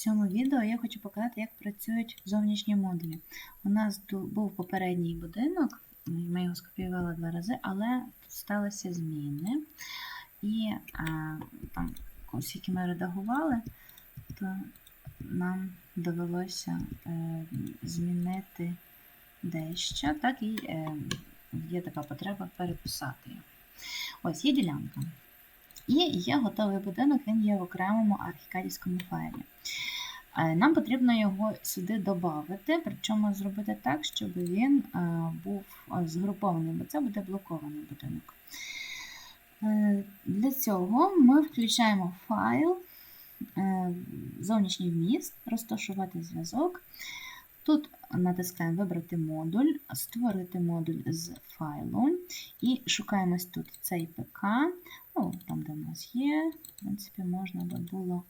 цьому відео я хочу показати, як працюють зовнішні модулі. У нас був попередній будинок, ми його скопіювали два рази, але тут сталися зміни. І а, там, оскільки ми редагували, то нам довелося е, змінити дещо, так і е, є така потреба переписати його. Ось є ділянка. І є готовий будинок, він є в окремому архікадівському файлі. Е, Нам потрібно його сюди додати, причому зробити так, щоб він е, був е, згрупований, бо це буде блокований будинок. Для цього ми включаємо файл, зовнішній вміст, розташувати зв'язок. Тут натискаємо Вибрати модуль, створити модуль з файлу і шукаємо тут цей ПК, ну, там, де в нас є, в принципі, можна би було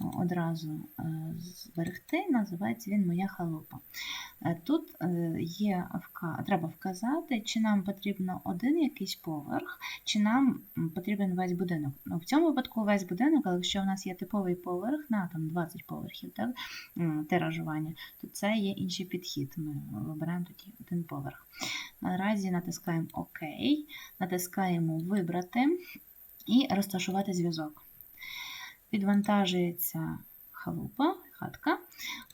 одразу е, зберегти, називається він Моя халупа. Е, Тут е, є, треба вказати, чи нам потрібно один якийсь поверх, чи нам потрібен весь будинок. Ну, в цьому випадку весь будинок, але якщо в нас є типовий поверх на там, 20 поверхів так, тиражування, то це є інший підхід. Ми вибираємо тоді один поверх. Наразі натискаємо ОК, натискаємо Вибрати і розташувати зв'язок. Підвантажується халупа, хатка.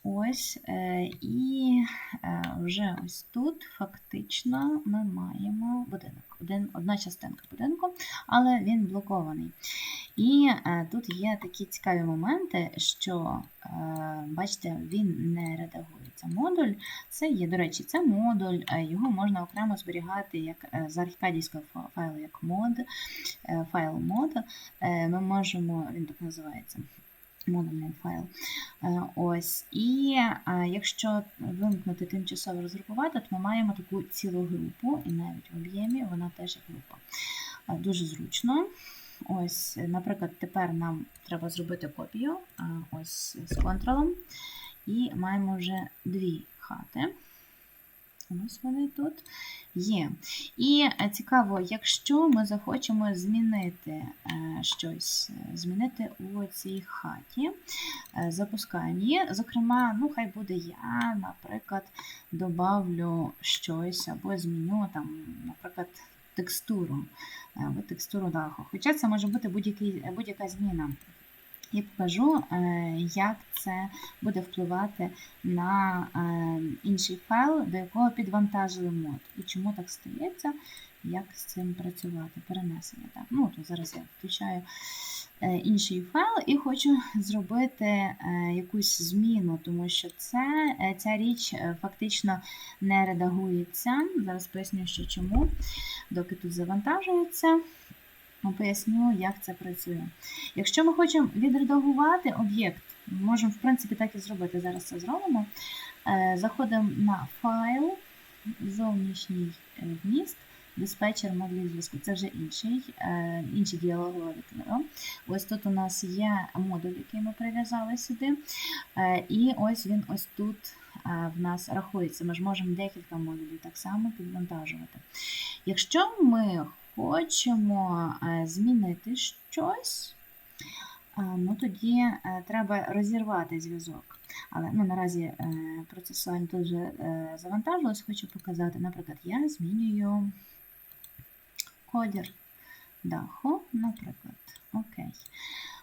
Ось, е, і е, вже ось тут фактично ми маємо будинок. Один, одна частинка будинку, але він блокований. І е, тут є такі цікаві моменти, що, бачите, він не редагується. Модуль це є, до речі, це модуль, е, його можна окремо зберігати як е, з архікадівського файлу, як мод, е, файл мод. Ми можемо, він так називається. Модульний файл. Ось. І якщо вимкнути тимчасово розгрупувати, то ми маємо таку цілу групу, і навіть в об'ємі вона теж є група. Дуже зручно. Ось, наприклад, тепер нам треба зробити копію ось з контролем. І маємо вже дві хати. Ось вони тут є. І е, цікаво, якщо ми захочемо змінити е, щось, е, змінити у цій хаті, запускаємо її. Зокрема, ну хай буде я, наприклад, добавлю щось або зміню там, наприклад, текстуру або текстуру даху. Хоча це може бути будь-яка зміна. І покажу, е, як це буде впливати на е, інший файл, до якого підвантажили мод. І чому так стається, як з цим працювати, перенесення. Так. Ну, то зараз я включаю е, інший файл і хочу зробити якусь зміну, тому що це, ця річ фактично не редагується. Зараз поясню, що чому, доки тут завантажується. Поясню, як це працює. Якщо ми хочемо відредагувати об'єкт, ми можемо, в принципі, так і зробити. Зараз це зробимо. Е, Заходимо на файл, зовнішній е, вміст, диспетчер модулі зв'язку. Це вже інший, е, діалогове вікно. Ось тут у нас є модуль, який ми прив'язали сюди. Е, І ось він ось тут е, в нас рахується. Ми ж можемо декілька модулів так само підвантажувати. Якщо ми хочемо е, змінити щось, е, ну тоді е, треба розірвати зв'язок. Але ну, наразі процесуально дуже завантажилось, хочу показати. Наприклад, я змінюю колір даху, наприклад. Окей.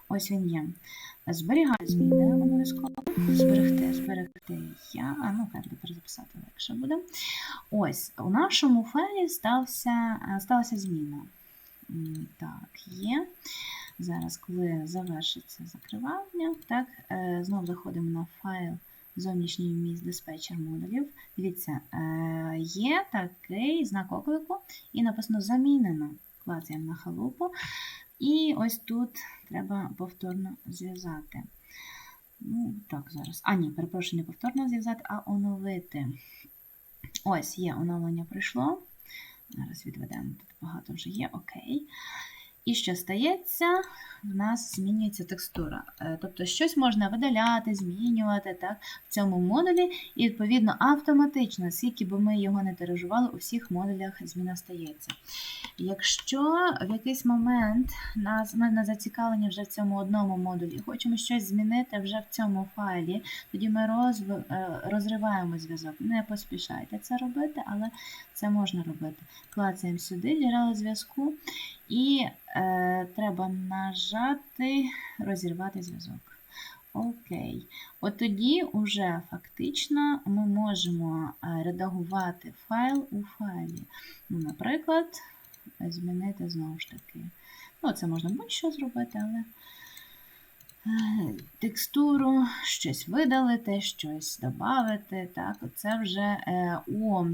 Ось він є. Зберігаю зміни обов'язково. Зберегти, зберегти я. А ну, хай перезаписати легше буде. Ось, у нашому файлі стався, е, сталася зміна. Так, є. Зараз, коли завершиться закривання, так, е, знову заходимо на файл зовнішній вміст диспетчер модулів. Дивіться, е, є такий знак оклику, і написано замінено. Клацаємо на халупу. І ось тут треба повторно зв'язати. Ну, так, зараз. А, ні, перепрошую, не повторно зв'язати, а оновити. Ось є оновлення прийшло. Зараз відведемо, тут багато вже є, окей. І що стається? В нас змінюється текстура. Е, Тобто щось можна видаляти, змінювати так, в цьому модулі, і відповідно автоматично, скільки би ми його не тиражували, у всіх модулях зміна стається. Якщо в якийсь момент нас, ми не зацікавлені вже в цьому одному модулі, хочемо щось змінити вже в цьому файлі, тоді ми розв... е, розриваємо зв'язок. Не поспішайте це робити, але це можна робити. Клацаємо сюди джерела зв'язку, і е, треба нажати розірвати зв'язок. Окей. От тоді вже фактично ми можемо е, редагувати файл у файлі. Ну, Наприклад, змінити знову ж таки. Ну, це можна будь-що зробити, але текстуру, щось видалити, щось додати. Так, це вже е, у е,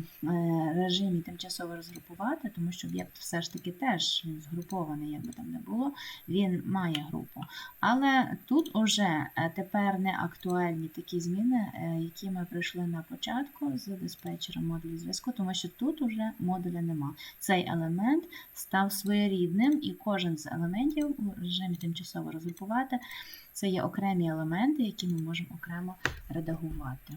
режимі тимчасово розгрупувати, тому що об'єкт все ж таки теж згрупований, як би там не було, він має групу. Але тут уже е, тепер не актуальні такі зміни, е, які ми пройшли на початку з диспетчером модулю зв'язку, тому що тут уже модуля нема. Цей елемент став своєрідним, і кожен з елементів у режимі тимчасово розгрупувати це є окремі елементи, які ми можемо окремо редагувати.